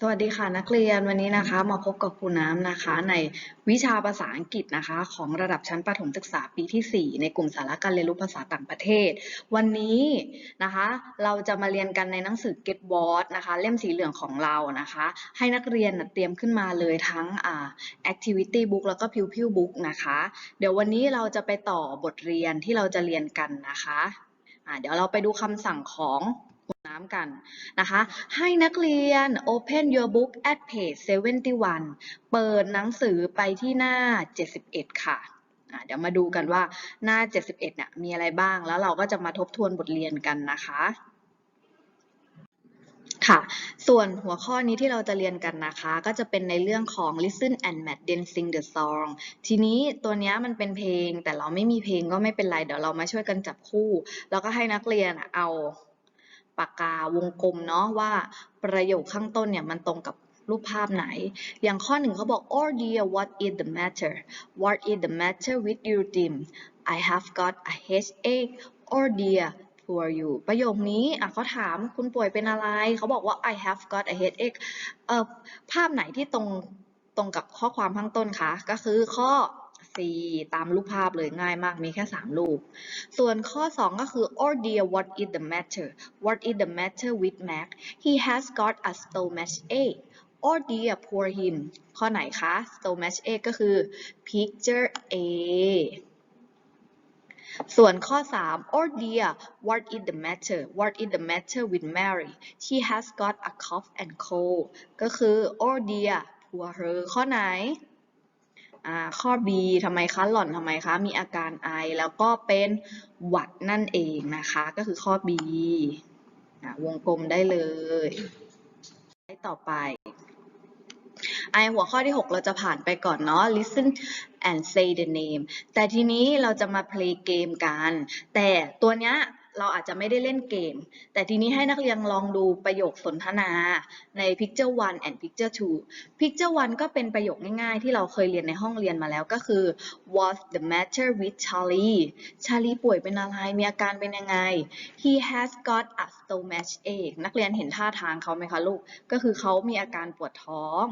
สวัสดีค่ะนักเรียนวันนี้นะคะมาพบกับครูน้ำนะคะในวิชาภาษาอังกฤษนะคะ ของระดับชั้นประถมศึกษาปีที่ 4 ในกลุ่มสาระการเรียนรู้ภาษาต่างประเทศ วันนี้นะคะ เราจะมาเรียนกันในหนังสือ Get w o r d นะคะ เล่มสีเหลืองของเรานะคะ ให้นักเรียนนะเตรียมขึ้นมาเลยทั้งอ่า activity book แล้วก็ pupil book นะคะ เดี๋ยววันนี้เราจะไปต่อบทเรียนที่เราจะเรียนกันนะคะอ่าเดี๋ยวเราไปดูคำสั่งของำกันนะคะ ให้นักเรียน open your book at page 71 เปิดหนังสือไปที่หน้า 71 ค่ะอ่าเดี๋ยวมาดูกันว่าหน้า 71เนี่ยมีอะไรบ้าง แล้วเราก็จะมาทบทวนบทเรียนกันนะคะค่ะ ส่วนหัวข้อนี้ที่เราจะเรียนกันนะคะ ก็จะเป็นในเรื่องของ listen and match then sing the song ทีนี้ตัวนี้มันเป็นเพลงแต่เราไม่มีเพลงก็ไม่เป็นไร เดี๋ยวเรามาช่วยกันจับคู่ แล้วก็ให้นักเรียนเอา ปากกาวงกลมเนาะว่าประโยคข้างต้นเนี่ยมันตรงกับรูปภาพไหน อย่างข้อหนึ่งเขาบอก oh dear what is the matter what is the matter with your team I have got a headache oh dear poor you ประโยคนี้อะเขาถามคุณป่วยเป็นอะไร เขาบอกว่า I have got a headache เอ่อภาพไหนที่ตรงตรงกับข้อความข้างต้นคะ ก็คือข้อ C ตามรูปภาพเลยง่ายมากมีแค่ 3 รูป ส่วนข้อ 2 ก็คือ oh dear what is the matter what is the matter with Mac he has got a stomachache oh dear poor him ข้อไหนคะ stomachache ก็คือ picture A ส่วนข้อ 3 oh dear what is the matter what is the matter with Mary she has got a cough and cold ก็คือ oh dear poor her ข้อไหน ข้อ B ทำไมคะหล่อนทำไมคะ มีอาการไอ แล้วก็เป็นหวัดนั่นเองนะคะ ก็คือข้อ B วงกลมได้เลยไปต่อไป ไอหัวข้อที่ 6 เราจะผ่านไปก่อนเนาะ listen and say the name แต่ทีนี้เราจะมา play เกมกัน แต่ตัวเนี้ย เราอาจจะไม่ได้เล่นเกม แต่ทีนี้ให้นักเรียนลองดูประโยคสนทนาใน picture 1 and picture 2 picture 1 ก็เป็นประโยคง่ายๆ ที่เราเคยเรียนในห้องเรียนมาแล้วก็คือ what's the matter with Charlie Charlie ป่วยเป็นอะไร มีอาการเป็นยังไง he has got a stomachache นักเรียนเห็นท่าทางเขาไหมคะลูก ก็คือเขามีอาการปวดท้อง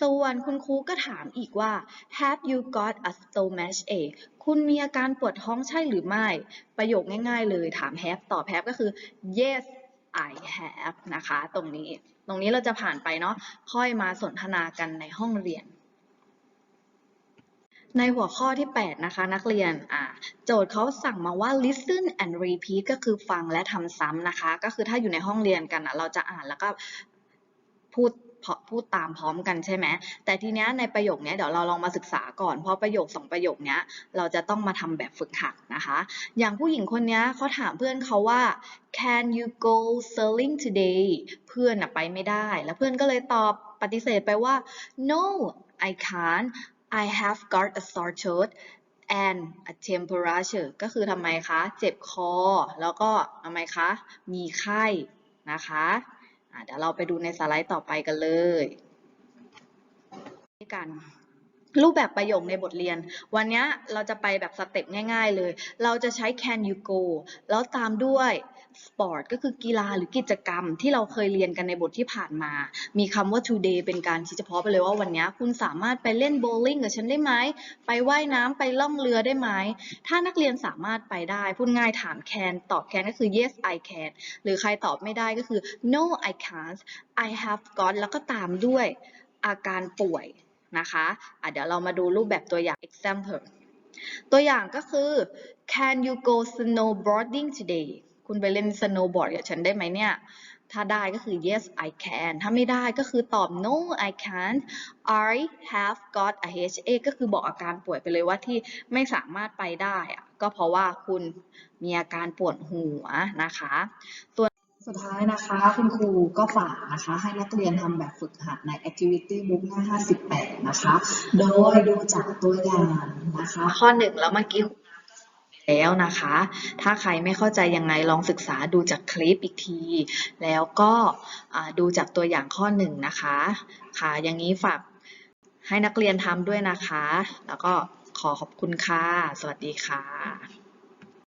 ส่วนคุณครูก็ถามอีกว่า have you got a stomachache คุณมีอาการปวดท้องใช่หรือไม่ ประโยคง่าย ๆ เลยถาม have ตอบ have ก็คือ yes I have นะคะ ตรงนี้ ตรงนี้เราจะผ่านไปเนาะค่อยมาสนทนากันในห้องเรียน ในหัวข้อที่ 8 นะคะ นักเรียนอ่าโจทย์เขาสั่งมาว่า listen and repeat ก็คือฟังและทำซ้ำนะคะ ก็คือถ้าอยู่ในห้องเรียนกันอะเราจะอ่านแล้วก็พูด พูดตามพร้อมกันใช่ไหมแต่ทีเนี้ยในประโยคเนี้ยเดี๋ยวเราลองมาศึกษาก่อนเพราะประโยคสองประโยคเนี้ยเราจะต้องมาทำแบบฝึกหัดนะคะ อย่างผู้หญิงคนเนี้ยเขาถามเพื่อนเขาว่า can you go sailing today เพื่อนอะไปไม่ได้ แล้วเพื่อนก็เลยตอบปฏิเสธไปว่า no I can't I have got a sore throat and a temperature ก็คือทำไมคะ เจ็บคอ แล้วก็ทำไมคะ มีไข้นะคะ เดี๋ยวเราไปดูในสไลด์ต่อไปกันเลยด้วยกันรูปแบบประโยคในบทเรียน วันนี้เราจะไปแบบสเต็ปง่าย ๆ เลย เราจะใช้ can you go แล้วตามด้วย sport ก็คือกีฬาหรือกิจกรรมที่เราเคยเรียนกันในบทที่ผ่านมา มีคำว่า today เป็นการชี้เฉพาะไปเลยว่าวันนี้คุณสามารถไปเล่นโบลิ่งกับฉันได้ไหม ไปว่ายน้ำไปล่องเรือได้ไหม ถ้านักเรียนสามารถไปได้ พูดง่ายถาม can ตอบ can ก็คือ yes I can หรือใครตอบไม่ได้ก็คือ no I can't I have got แล้วก็ตามด้วยอาการป่วยนะคะะเดี๋ยวเรามาดูรูปแบบตัวอย่าง example ตัวอย่างก็คือ can you go snowboarding today คุณไปเล่น snowboard กับฉันได้ไหมเนี่ย ถ้าได้ก็คือ yes I can ถ้าไม่ได้ก็คือตอบ no I can't I have got a headache ก็คือบอกอาการป่วยไปเลยว่าที่ไม่สามารถไปได้อะก็เพราะว่าคุณมีอาการปวดหัวนะคะส่วนสุดท้ายนะคะคุณครูก็ฝากนะคะ ให้นักเรียนทำแบบฝึกหัดใน activity book หน้า 58 นะคะ โดยดูจากตัวอย่างนะคะ ข้อหนึ่งแล้วเมื่อกี้ แล้วนะคะ ถ้าใครไม่เข้าใจยังไงลองศึกษาดูจากคลิปอีกที แล้วก็ดูจากตัวอย่างข้อหนึ่งนะคะ ค่ะ อย่างนี้ฝากให้นักเรียนทำด้วยนะคะ แล้วก็ขอขอบคุณค่ะ สวัสดีค่ะ